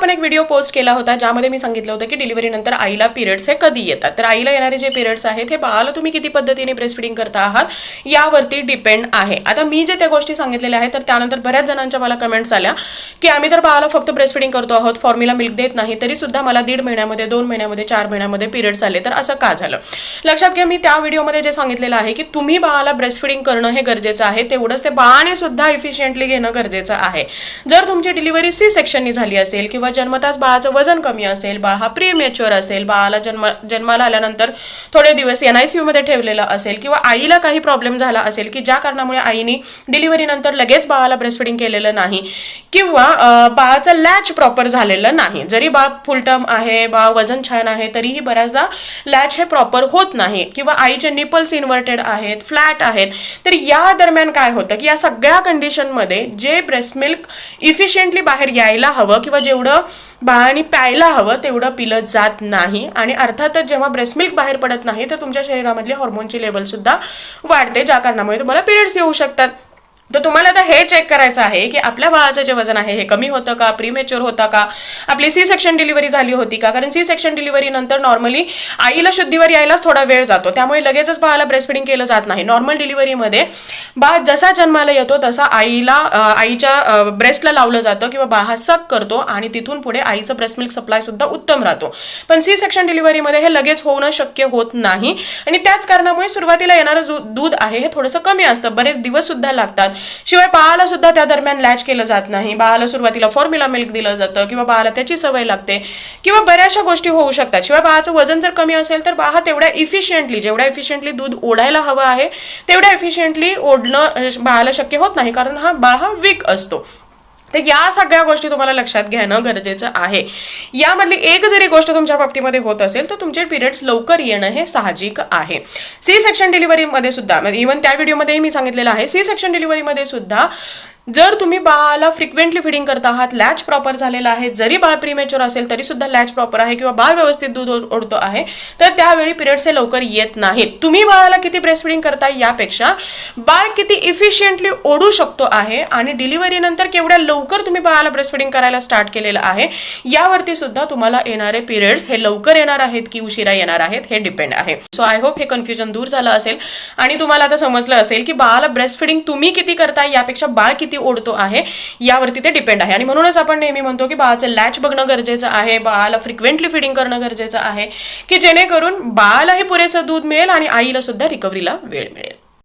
आपण एक video post केला होता ज्यामध्ये मी सांगितलं होतं की डिलिव्हरीनंतर आईला पिरियड्स हे कधी येतात. तर आईला येणारे जे पिरियड्स आहेत हे बाळाला तुम्ही किती पद्धतीने ब्रेस्टफिडिंग करता आहात यावरती डिपेंड आहे. आता मी जे त्या गोष्टी सांगितलेल्या आहेत तर त्यानंतर बऱ्याच जणांच्या मला कमेंट्स आल्या की आम्ही तर बाळाला फक्त ब्रेस्टफिडिंग करतो आहोत फॉर्म्युला मिल्क देत नाही तरी सुद्धा मला दीड महिन्यामध्ये दोन महिन्यामध्ये चार महिन्यामध्ये पिरियड्स आले. तर असं का झालं? लक्षात घ्या मी त्या व्हिडिओमध्ये जे सांगितलेलं आहे की तुम्ही बाळाला ब्रेस्टफिडिंग करणं हे गरजेचं आहे तेवढंच ते बाळाने सुद्धा इफिशियंटली घेणं गरजेचं आहे. जर तुमची डिलिव्हरी सी सेक्शननी झाली असेल किंवा जन्मताच बाळाचं वजन कमी असेल बाळ हा प्री मेच्युअर असेल बाळाला जन्म जन्माला आल्यानंतर थोडे दिवस एन आय सी यूमध्ये ठेवलेलं असेल किंवा आईला काही प्रॉब्लेम झाला असेल की ज्या कारणामुळे आईने डिलिव्हरी नंतर लगेच बाळाला ब्रेस्टफिडिंग केलेलं नाही किंवा बाळाचं लॅच प्रॉपर झालेलं नाही. जरी बाळ फुल टर्म आहे बाळ वजन छान आहे तरीही बऱ्याचदा लॅच हे प्रॉपर होत नाही किंवा आईचे निपल्स इन्व्हर्टेड आहेत फ्लॅट आहेत तर या दरम्यान काय होतं की या सगळ्या कंडिशनमध्ये जे ब्रेस्ट मिल्क इफिशियंटली बाहेर यायला हवं किंवा जेवढं बाळाने प्यायला हवं तेवढं पिलं जात नाही. आणि अर्थातच जेव्हा ब्रेस्ट मिल्क बाहेर पडत नाही तर तुमच्या शरीरामधली हॉर्मोनची लेवल सुद्धा वाढते ज्या कारणामुळे तुम्हाला पिरियड्स येऊ शकतात. तर तुम्हाला आता हे चेक करायचं आहे की आपल्या बाळाचं जे वजन आहे हे कमी होतं का? प्रीमेच्युअर होता का? आपली सी सेक्शन डिलिव्हरी झाली होती का? कारण सी सेक्शन डिलिव्हरी नंतर नॉर्मली आईला शुद्धीवर यायलाच थोडा वेळ जातो. त्यामुळे लगेचच बाळाला ब्रेस्टफिडिंग केलं जात नाही. नॉर्मल डिलिव्हरीमध्ये बाळ जसा जन्माला येतो तसा आईला आईच्या ब्रेस्टला लावलं जातं किंवा बाळ हा सक करतो आणि तिथून पुढे आईचं ब्रेस्ट मिल्क सप्लाय सुद्धा उत्तम राहतो. पण सी सेक्शन डिलिव्हरीमध्ये हे लगेच होणं शक्य होत नाही. आणि त्याच कारणामुळे सुरुवातीला येणारं दूध आहे हे थोडंसं कमी असतं. बरेच दिवस सुद्धा लागतात. शिवाय बाळाला सुद्धा त्या दरम्यान लॅच केलं जात नाही. बाळाला सुरुवातीला फॉर्म्युला मिल्क दिलं जातं किंवा बाळाला त्याची सवय लागते किंवा बऱ्याचशा गोष्टी होऊ शकतात. शिवाय बाळाचं वजन जर कमी असेल तर बाळा तेवढ्या इफिशियंटली जेवढ्या इफिशियंटली दूध ओढायला हवं आहे तेवढ्या इफिशियंटली ओढणं बाळाला शक्य होत नाही. कारण हा बाळ हा वीक असतो. तर या सगळ्या गोष्टी तुम्हाला लक्षात घेणं गरजेचं आहे. यामधली एक जरी गोष्ट तुमच्या बाबतीमध्ये होत असेल तर तुमचे पिरियड्स लवकर येणं हे साहजिक आहे. सी सेक्शन डिलिव्हरीमध्ये सुद्धा म्हणजे इव्हन त्या व्हिडिओमध्येही मी सांगितलेलं आहे सी सेक्शन डिलिव्हरीमध्ये सुद्धा जर तुम्ही बाळाला फ्रिक्वेंटली फिडिंग करत आहात लॅच प्रॉपर झालेला आहे जरी बाळ प्रीमेच्युअर असेल तरी सुद्धा लॅच प्रॉपर आहे किंवा बाळ व्यवस्थित दूध ओढतो आहे तर त्यावेळी पिरियड्स हे लवकर येत नाहीत. तुम्ही बाळाला किती ब्रेस्ट फिडिंग करताय यापेक्षा बाळ किती इफिशियंटली ओढू शकतो आहे आणि डिलिव्हरी नंतर केवढ्या लवकर तुम्ही बाळाला ब्रेस्ट फिडिंग करायला स्टार्ट केलेलं आहे यावरती सुद्धा तुम्हाला येणारे पिरियड्स हे लवकर येणार आहेत की उशिरा येणार आहेत हे डिपेंड आहे. सो आय होप हे कन्फ्युजन दूर झालं असेल आणि तुम्हाला आता समजलं असेल की बाळाला ब्रेस्ट फिडिंग तुम्ही किती करताय यापेक्षा बाळ किती ओढतो आहे यावरती ते डिपेंड आहे. आणि म्हणूनच आपण नेहमी म्हणतो की बाळाचं लॅच बघणं गरजेचं आहे बाळाला फ्रिक्वेंटली फिडिंग करणं गरजेचं आहे की जेणेकरून बाळालाही पुरेसं दूध मिळेल आणि आईला सुद्धा रिकव्हरीला वेळ मिळेल.